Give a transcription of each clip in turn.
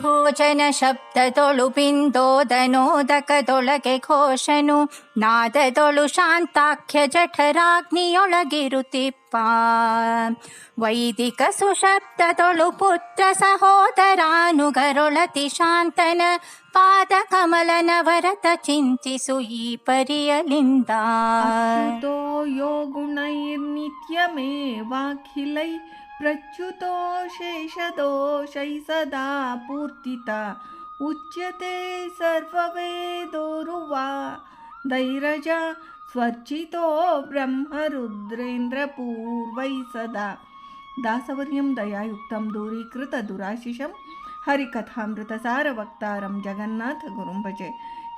ಭೋಜನ ಶಬ್ದದೊಳು ಬಿಂದೋದನೋದಕದೊಳಗೆ ಘೋಷನು ನಾದದೊಳು ಶಾಂತಾಖ್ಯ ಜಠರಾಗ್ನಿಯೊಳಗಿರುತ್ತಿಪ್ಪ ವೈದಿಕ ಸುಶಬ್ದದೊಳು ಪುತ್ರ ಸಹೋದರಾನುಗರೊಳತಿ ಶಾಂತನ ಪಾದ ಕಮಲನವರತ ಚಿಂತಿಸು ಈ ಪರಿಯಲಿಂದ अच्युतो यो गुणैर्नित्यमेवाखिलै प्रच्युतो शेषदोष सदा पूर्तिता। उच्यते सर्ववेदोरुवा। दैरजा स्वर्चितो ब्रह्मरुद्रेन्द्रपूर्वैः सदा। दासवर्यं दयायुक्तं दूरीकृतदुराशिषं। जगन्नाथ जगन्नाथगुरुं भजे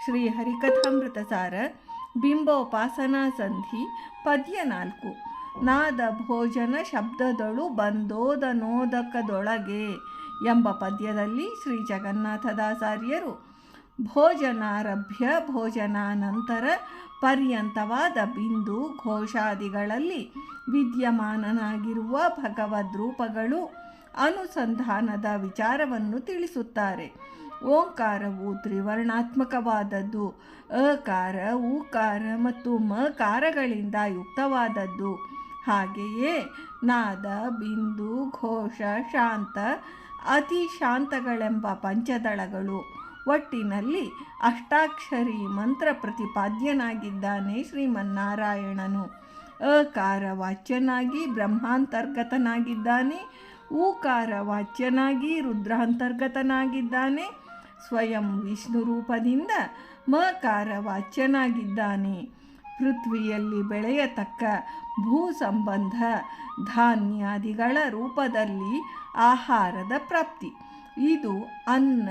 श्रीहरिकथामृतसार बिंबोपासना संधि पद्य नाल्कु ನಾದ ಭೋಜನ ಶಬ್ದದೊಳು ಬಂದೋದನೋದಕದೊಳಗೆ ಎಂಬ ಪದ್ಯದಲ್ಲಿ ಶ್ರೀ ಜಗನ್ನಾಥದಾಸಾರ್ಯರು ಭೋಜನಾರಭ್ಯ ಭೋಜನಾನಂತರ ಪರ್ಯಂತವಾದ ಬಿಂದು ಘೋಷಾದಿಗಳಲ್ಲಿ ವಿದ್ಯಮಾನನಾಗಿರುವ ಭಗವದ್ರೂಪಗಳು ಅನುಸಂಧಾನದ ವಿಚಾರವನ್ನು ತಿಳಿಸುತ್ತಾರೆ. ಓಂಕಾರವು ತ್ರಿವರ್ಣಾತ್ಮಕವಾದದ್ದು. ಅಕಾರ, ಊಕಾರ ಮತ್ತು ಮಕಾರಗಳಿಂದ ಯುಕ್ತವಾದದ್ದು. ಹಾಗೆಯೇ ನಾದ, ಬಿಂದು, ಘೋಷ, ಶಾಂತ ಅತಿ ಶಾಂತಗಳೆಂಬ ಪಂಚದಳಗಳು. ಒಟ್ಟಿನಲ್ಲಿ ಅಷ್ಟಾಕ್ಷರಿ ಮಂತ್ರ ಪ್ರತಿಪಾದ್ಯನಾಗಿದ್ದಾನೆ ಶ್ರೀಮನ್ನಾರಾಯಣನು. ಅಕಾರ ವಾಚ್ಯನಾಗಿ ಬ್ರಹ್ಮಾಂತರ್ಗತನಾಗಿದ್ದಾನೆ. ಊಕಾರ ವಾಚ್ಯನಾಗಿ ರುದ್ರಾಂತರ್ಗತನಾಗಿದ್ದಾನೆ. ಸ್ವಯಂ ವಿಷ್ಣು ರೂಪದಿಂದ ಮಕಾರ ವಾಚ್ಯನಾಗಿದ್ದಾನೆ ಪೃಥ್ವಿಯಲ್ಲಿ ಬೆಳೆಯತಕ್ಕ ಭೂ ಸಂಬಂಧ ಧಾನ್ಯಾದಿಗಳ ರೂಪದಲ್ಲಿ ಆಹಾರದ ಪ್ರಾಪ್ತಿ. ಇದು ಅನ್ನ,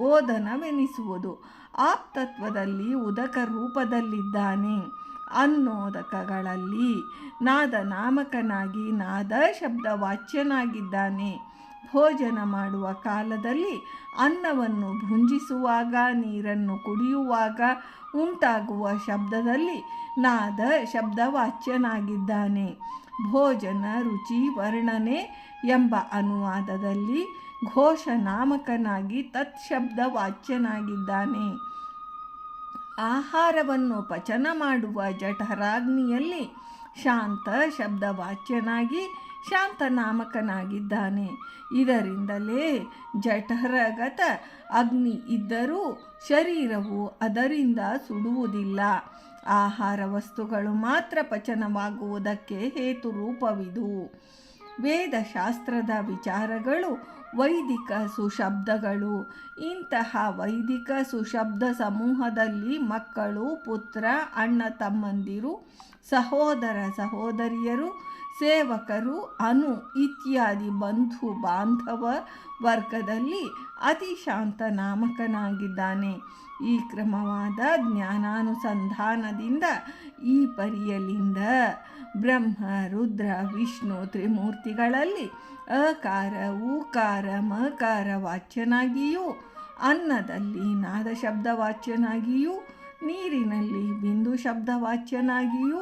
ಓದನವೆನಿಸುವುದು. ಆಪ್ತತ್ವದಲ್ಲಿ ಉದಕ ರೂಪದಲ್ಲಿದ್ದಾನೆ. ಅನ್ನೋದಕಗಳಲ್ಲಿ ನಾದ ನಾಮಕನಾಗಿ ನಾದ ಶಬ್ದ ವಾಚ್ಯನಾಗಿದ್ದಾನೆ ಭೋಜನ ಮಾಡುವ ಕಾಲದಲ್ಲಿ ಅನ್ನವನ್ನು ಭುಂಜಿಸುವಾಗ, ನೀರನ್ನು ಕುಡಿಯುವಾಗ ಉಂಟಾಗುವ ಶಬ್ದದಲ್ಲಿ ನಾದ ಶಬ್ದವಾಚ್ಯನಾಗಿದ್ದಾನೆ. ಭೋಜನ ರುಚಿ ವರ್ಣನೆ ಎಂಬ ಅನುವಾದದಲ್ಲಿ ಘೋಷ ನಾಮಕನಾಗಿ ತತ್ಶಬ್ದ ವಾಚ್ಯನಾಗಿದ್ದಾನೆ ಆಹಾರವನ್ನು ಪಚನ ಮಾಡುವ ಜಠರಾಗ್ನಿಯಲ್ಲಿ ಶಾಂತ ಶಬ್ದವಾಚ್ಯನಾಗಿ ಶಾಂತನಾಮಕನಾಗಿದ್ದಾನೆ. ಇದರಿಂದಲೇ ಜಠರಗತ ಅಗ್ನಿ ಇದ್ದರೂ ಶರೀರವು ಅದರಿಂದ ಸುಡುವುದಿಲ್ಲ. ಆಹಾರ ವಸ್ತುಗಳು ಮಾತ್ರ ಪಚನವಾಗುವುದಕ್ಕೆ ಹೇತು ರೂಪವಿದು ವೇದಶಾಸ್ತ್ರದ ವಿಚಾರಗಳು ವೈದಿಕ ಸುಶಬ್ದಗಳು. ಇಂತಹ ವೈದಿಕ ಸುಶಬ್ದ ಸಮೂಹದಲ್ಲಿ ಮಕ್ಕಳು ಪುತ್ರ ಅಣ್ಣ ತಮ್ಮಂದಿರು ಸಹೋದರ ಸಹೋದರಿಯರು ಸೇವಕರು, ಅನು ಇತ್ಯಾದಿ ಬಂಧು ಬಾಂಧವ ವರ್ಗದಲ್ಲಿ ಅತಿ ಶಾಂತ ನಾಮಕನಾಗಿದ್ದಾನೆ. ಈ ಕ್ರಮವಾದ ಜ್ಞಾನಾನುಸಂಧಾನದಿಂದ ಈ ಪರಿಯಲಿಂದ ಬ್ರಹ್ಮ, ರುದ್ರ, ವಿಷ್ಣು ತ್ರಿಮೂರ್ತಿಗಳಲ್ಲಿ ಅಕಾರ ಊಕಾರ ಮಕಾರ ವಾಚ್ಯನಾಗಿಯೂ, ಅನ್ನದಲ್ಲಿ ನಾದ ಶಬ್ದ ವಾಚ್ಯನಾಗಿಯೂ, ನೀರಿನಲ್ಲಿ ಬಿಂದು ಶಬ್ದ ವಾಚ್ಯನಾಗಿಯೂ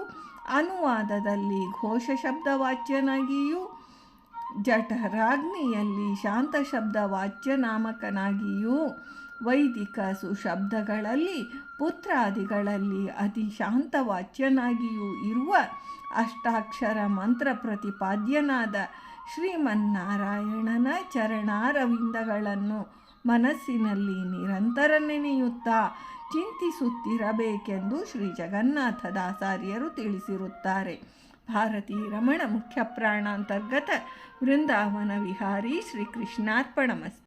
ಅನುವಾದದಲ್ಲಿ ಘೋಷ ಶಬ್ದ ವಾಚ್ಯನಾಗಿಯೂ ಜಠರಾಗ್ನಿಯಲ್ಲಿ ಶಾಂತ ಶಬ್ದ ವಾಚ್ಯನಾಮಕನಾಗಿಯೂ ವೈದಿಕ ಸುಶಬ್ದಗಳಲ್ಲಿ, ಪುತ್ರಾದಿಗಳಲ್ಲಿ ಅತಿ ಶಾಂತ ವಾಚ್ಯನಾಗಿಯೂ ಇರುವ ಅಷ್ಟಾಕ್ಷರ ಮಂತ್ರ ಪ್ರತಿಪಾದ್ಯನಾದ ಶ್ರೀಮನ್ನಾರಾಯಣನ ಚರಣಾರವಿಂದಗಳನ್ನು ಮನಸ್ಸಿನಲ್ಲಿ ನಿರಂತರ ನೆನೆಯುತ್ತಾ ಚಿಂತಿಸುತ್ತಿರಬೇಕೆಂದು ಶ್ರೀ ಜಗನ್ನಾಥ ದಾಸಾರಿಯರು ತಿಳಿಸಿರುತ್ತಾರೆ. ಭಾರತೀ ರಮಣ ಮುಖ್ಯ ಪ್ರಾಣಾಂತರ್ಗತ ವೃಂದಾವನ ವಿಹಾರಿ ಶ್ರೀ ಕೃಷ್ಣಾರ್ಪಣಮಸ್ತು